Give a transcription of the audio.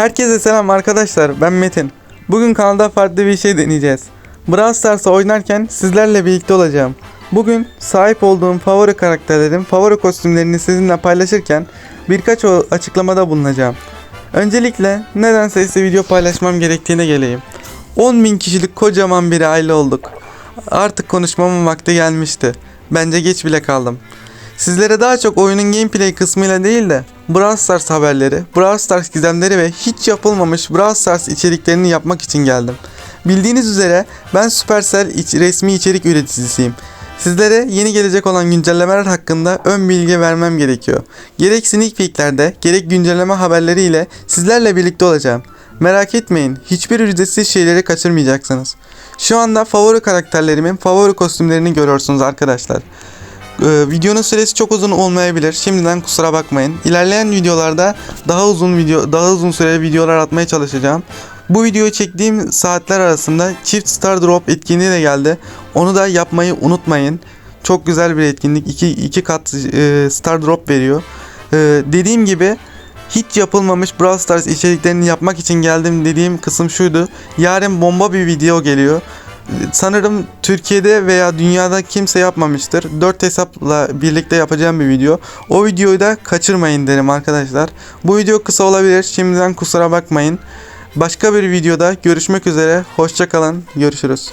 Herkese selam arkadaşlar ben Metin. Bugün kanalda farklı bir şey deneyeceğiz. Brawl Stars'ı oynarken sizlerle birlikte olacağım. Bugün sahip olduğum favori karakterlerin favori kostümlerini sizinle paylaşırken birkaç açıklamada bulunacağım. Öncelikle neden sesli video paylaşmam gerektiğine geleyim. 10.000 kişilik kocaman bir aile olduk. Artık konuşmamın vakti gelmişti. Bence geç bile kaldım. Sizlere daha çok oyunun gameplay kısmıyla değil de Brawl Stars haberleri, Brawl Stars gizemleri ve hiç yapılmamış Brawl Stars içeriklerini yapmak için geldim. Bildiğiniz üzere ben Supercell iç- resmi içerik üreticisiyim. Sizlere yeni gelecek olan güncellemeler hakkında ön bilgi vermem gerekiyor. Gerek sneak peeklerde gerek güncelleme haberleriyle sizlerle birlikte olacağım. Merak etmeyin hiçbir ücretsiz şeyleri kaçırmayacaksınız. Şu anda favori karakterlerimin favori kostümlerini görüyorsunuz arkadaşlar. Ee, videonun süresi çok uzun olmayabilir. Şimdiden kusura bakmayın. İlerleyen videolarda daha uzun video daha uzun süreli videolar atmaya çalışacağım. Bu videoyu çektiğim saatler arasında çift star drop etkinliği de geldi. Onu da yapmayı unutmayın. Çok güzel bir etkinlik. İki, iki kat e, star drop veriyor. Ee, dediğim gibi hiç yapılmamış Brawl Stars içeriklerini yapmak için geldim dediğim kısım şuydu. Yarın bomba bir video geliyor. Sanırım Türkiye'de veya dünyada kimse yapmamıştır. 4 hesapla birlikte yapacağım bir video. O videoyu da kaçırmayın derim arkadaşlar. Bu video kısa olabilir. Şimdiden kusura bakmayın. Başka bir videoda görüşmek üzere. Hoşçakalın. Görüşürüz.